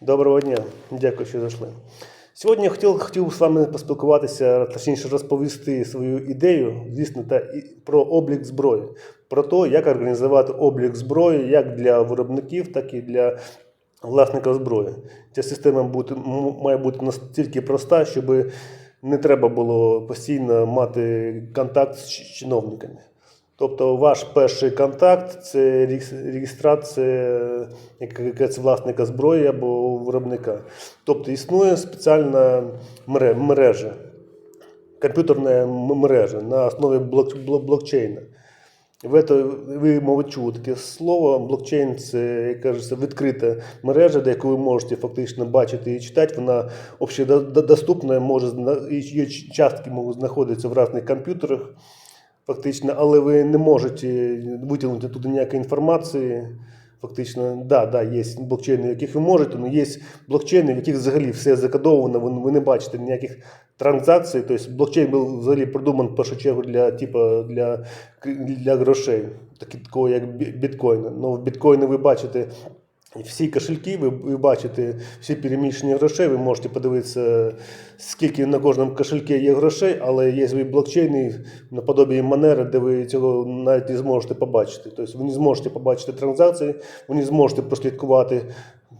Доброго дня, дякую, що зайшли. Сьогодні я хотів, хотів з вами поспілкуватися, точніше розповісти свою ідею, звісно, та і про облік зброї, про те, як організувати облік зброї як для виробників, так і для власників зброї. Ця система бути, має бути настільки проста, щоб не треба було постійно мати контакт з чиновниками. Тобто ваш перший контакт це реєстрація яка- якась власника зброї або виробника. Тобто існує спеціальна мережа, комп'ютерна мережа на основі блок, блок, блокчейна. В это, ви, мабуть, чули таке слово. Блокчейн це, як кажеться, відкрита мережа, де яку ви можете фактично бачити і читати. Вона общедоступна, може її частки можуть знаходитися в різних комп'ютерах, фактично, але ви не можете витягнути туди ніякої інформації. Фактично, да, да, є блокчейни, в яких ви можете, але є блокчейни, в яких взагалі все закодовано, ви, ви не бачите ніяких транзакцій. Тобто блокчейн був взагалі придуманий в першу чергу для, типу, для, для грошей, такого як бі- біткоїна. Ну, в біткоїни ви бачите всі кошельки, ви, ви бачите всі переміщення грошей, ви можете подивитися, скільки на кожному кошельку є грошей, але є свої блокчейни наподобі манери, де ви цього навіть не зможете побачити. Тобто ви не зможете побачити транзакції, ви не зможете прослідкувати,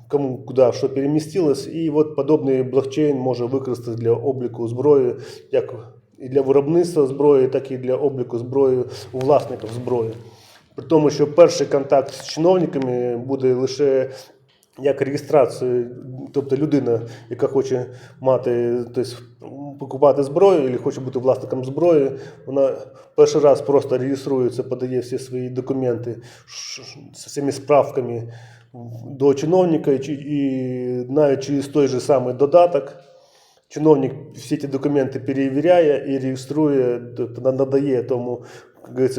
кому куди що перемістилось. І от подобний блокчейн може використати для обліку зброї, як і для виробництва зброї, так і для обліку зброї у власників зброї. При тому, що перший контакт з чиновниками буде лише як реєстрація, тобто людина, яка хоче мати, тобто покупати зброю, або хоче бути власником зброї, вона перший раз просто реєструється, подає всі свої документи з всіми справками до чиновника, і, навіть через той же самий додаток. Чиновник всі ці документи перевіряє і реєструє, тобто надає тому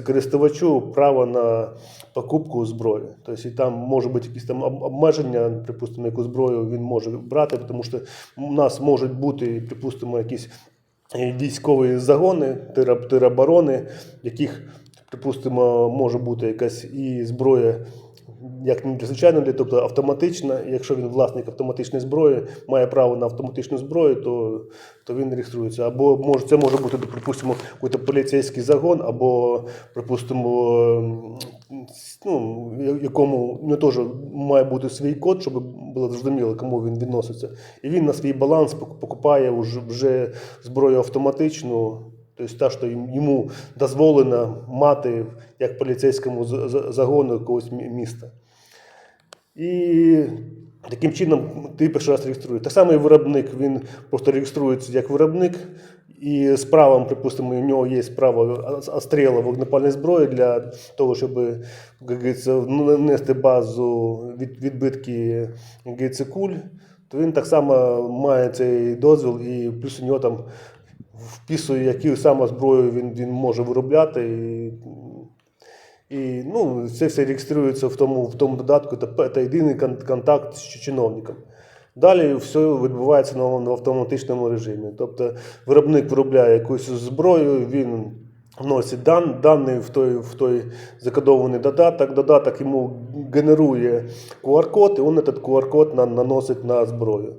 користувачу право на покупку зброї. Тобто і там може бути якісь там обмеження, припустимо, яку зброю він може брати, тому що у нас можуть бути, припустимо, якісь е, військові загони, тероборони, в яких, припустимо, може бути якась і зброя як надзвичайно, тобто автоматична. Якщо він власник автоматичної зброї, має право на автоматичну зброю, то, то він реєструється. Або може, це може бути, припустимо, якийсь поліцейський загон, або, припустимо, ну, якому не теж має бути свій код, щоб було зрозуміло, кому він відноситься. І він на свій баланс пок- покупає вже зброю автоматичну. Тобто та, що йому дозволено мати як поліцейському загону якогось міста. І таким чином ти перший раз реєструєш. Так само і виробник, він просто реєструється як виробник, і з правом, припустимо, у нього є право остріла вогнепальної зброї для того, щоб нанести базу від, відбитки куль, то він так само має цей дозвіл, і плюс у нього там вписує, яку саме зброю він, він може виробляти. І, і ну, це все реєструється в тому, в тому додатку, пе- єдиний контакт з чиновником. Далі все відбувається на, на автоматичному режимі. Тобто виробник виробляє якусь зброю, він вносить дан, дані в той, в той закодований додаток. Додаток йому генерує QR-код, і він цей QR-код наносить на зброю.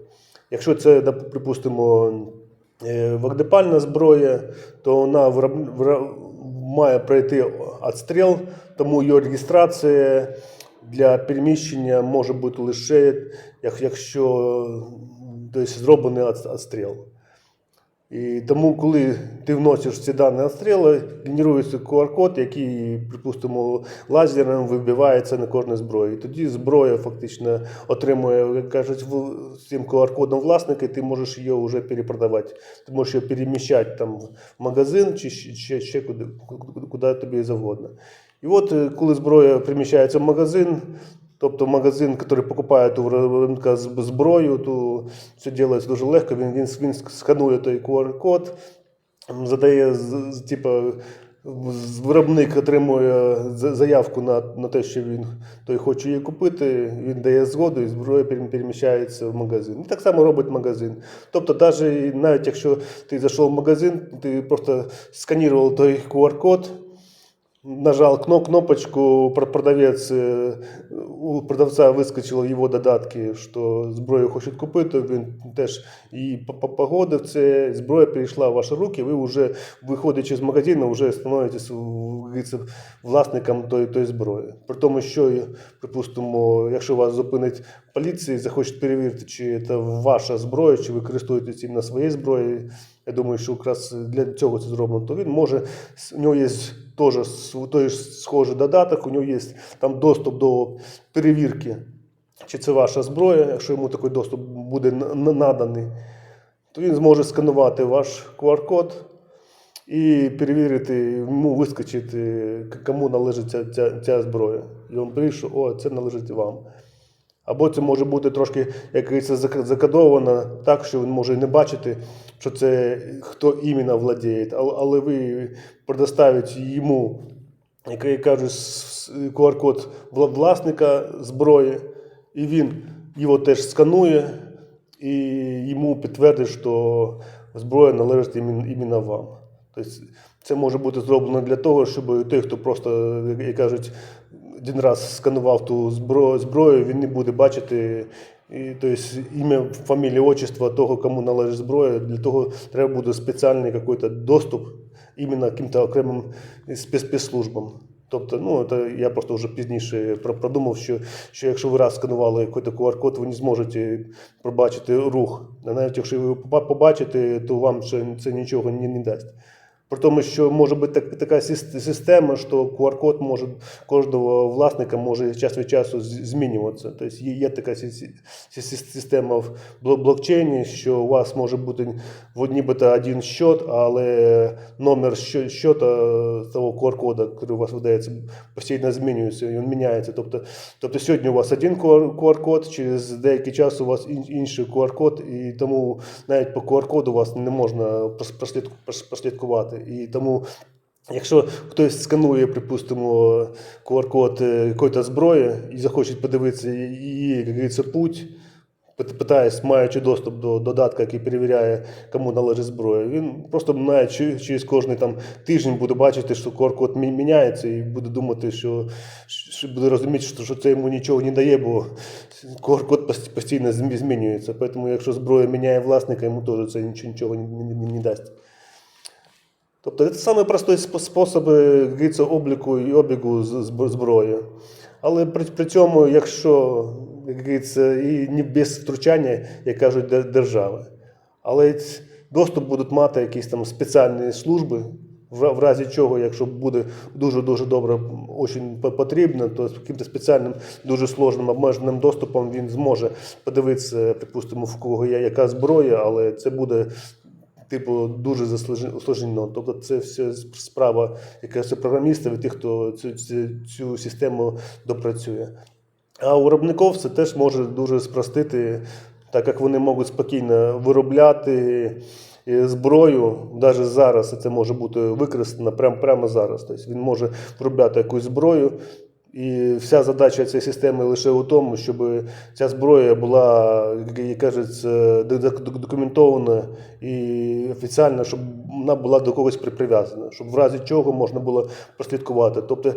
Якщо це, припустимо, вогнепальна зброя, то вона має пройти відстріл, тому її реєстрація для переміщення може бути лише, якщо тобто, зроблений відс- відстріл. І тому, коли ти вносиш ці дані відстрілу, генерується QR-код, який, припустимо, лазером вибивається на кожній зброї. Тоді зброя фактично отримує, як кажуть, з цим QR-кодом власника, і ти можеш її вже перепродавати. Ти можеш її переміщати там в магазин чи ще, ще, куди, куди тобі завгодно. І от е, коли зброя приміщається в магазин, Тобто магазин, який покупає у виробника зброю, то все робиться дуже легко. Він, він, він сканує той QR-код, задає типу, виробник отримує заявку на, на те, що він той хоче її купити, він дає згоду і зброя переміщається в магазин. І так само робить магазин. Тобто, навіть, навіть якщо ти зайшов в магазин, ти просто сканував той QR-код нажал кно- кнопочку, про- продавець, е, у продавця вискочило в його додатки, що зброю хочуть купити, він теж по- погодив це, зброя перейшла в ваші руки, ви вже, виходячи з магазину, вже становитесь власником тої, тої зброї. При тому, що, припустимо, якщо вас зупинить поліція і захоче перевірити, чи це ваша зброя, чи ви користуєтесь іменно своєю зброєю, я думаю, що якраз для цього це зроблено, то він може, у нього є теж с- той схожий додаток, у нього є там доступ до перевірки, чи це ваша зброя, якщо йому такий доступ буде на- на- наданий, то він зможе сканувати ваш QR-код і перевірити, йому вискочити, кому належить ця, ця, ця зброя. І він пише, що о, це належить вам. Або це може бути трошки як говориться, зак- закодовано так, що він може не бачити, що це хто іменно владіє, але, ви предоставите йому, як я кажу, с- с- QR-код власника зброї, і він його теж сканує, і йому підтвердить, що зброя належить іменно вам. Тобто це може бути зроблено для того, щоб той, хто просто, як кажуть, один раз сканував ту зброю, він не буде бачити і, тобто, ім'я, фамілія, отчество того, кому належить зброя. Для того треба буде спеціальний доступ іменно яким-то окремим спецслужбам. Тобто, ну, це я просто вже пізніше продумав, що, що якщо ви раз сканували якийсь QR-код, ви не зможете побачити рух. А навіть якщо ви побачите, то вам це нічого не, не дасть. При тому, що може бути так, така система, що QR-код може кожного власника може час від часу змінюватися. Тобто є, така система в блокчейні, що у вас може бути в нібито один счет, але номер що- счета того QR-кода, який у вас видається, постійно змінюється, і він міняється. Тобто, тобто сьогодні у вас один QR-код, через деякий час у вас інший QR-код, і тому навіть по QR-коду вас не можна прос- І тому, якщо хтось сканує, припустимо, QR-код е, якоїсь зброї і захоче подивитися її, як говориться, путь, пит- питаюсь, маючи доступ до додатка, який перевіряє, кому належить зброя, він просто навіть через кожний там тиждень буде бачити, що QR-код міняється, і буде думати, що, що буде розуміти, що, що це йому нічого не дає, бо QR-код постійно змінюється. Тому, якщо зброя міняє власника, йому теж це нічого, нічого не, не, не дасть. Тобто це саме простий спосіб обліку і обігу зброї. Але при, при цьому, якщо як і не без втручання, як кажуть, держави. Але доступ будуть мати якісь там спеціальні служби, в, разі чого, якщо буде дуже-дуже добре, очень потрібно, то з яким-то спеціальним, дуже сложним обмеженим доступом він зможе подивитися, припустимо, в кого є яка зброя, але це буде типу, дуже усложнено. Тобто це все справа якогось програміста і тих, хто цю, цю, цю систему допрацює. А у виробників це теж може дуже спростити, так як вони можуть спокійно виробляти е, зброю, навіть зараз це може бути використано прямо, прямо зараз. Тобто він може виробляти якусь зброю. І вся задача цієї системи лише у тому, щоб ця зброя була, як кажуть, документована і офіційна, щоб вона була до когось при- прив'язана, щоб в разі чого можна було прослідкувати. Тобто,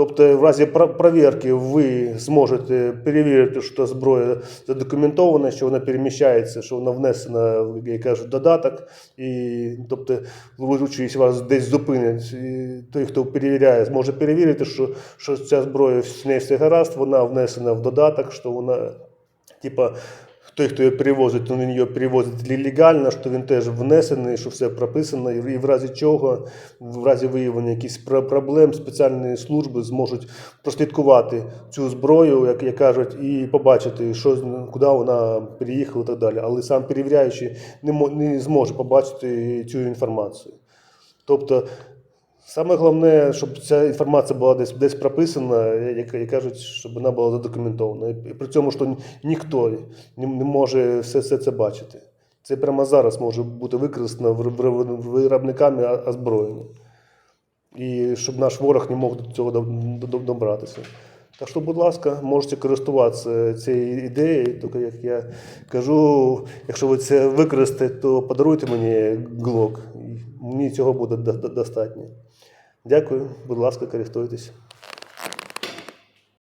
тобто в разі перевірки ви зможете перевірити, що зброя задокументована, що вона переміщається, що вона внесена в як кажуть, додаток. І, тобто, виручуючи вас десь зупинять, і той, хто перевіряє, зможе перевірити, що, що ця зброя з нею все гаразд, вона внесена в додаток, що вона, типа, той, хто її перевозить, то він її перевозить легально, що він теж внесений, що все прописано, і в разі чого, в разі виявлення якихось проблем, спеціальні служби зможуть прослідкувати цю зброю, як, як кажуть, і побачити, що, куди вона переїхала і так далі. Але сам перевіряючий не, не зможе побачити цю інформацію. Тобто, Саме головне, щоб ця інформація була десь десь прописана, як, як кажуть, щоб вона була задокументована. І при цьому, що ніхто не, може все, все це бачити. Це прямо зараз може бути використано виробниками озброєння. І щоб наш ворог не мог до цього до- до- добратися. Так що, будь ласка, можете користуватися цією ідеєю, тільки як я кажу, якщо ви це використаєте, то подаруйте мені глок. Мені цього буде до- до- достатньо. Дякую, будь ласка, користуйтесь.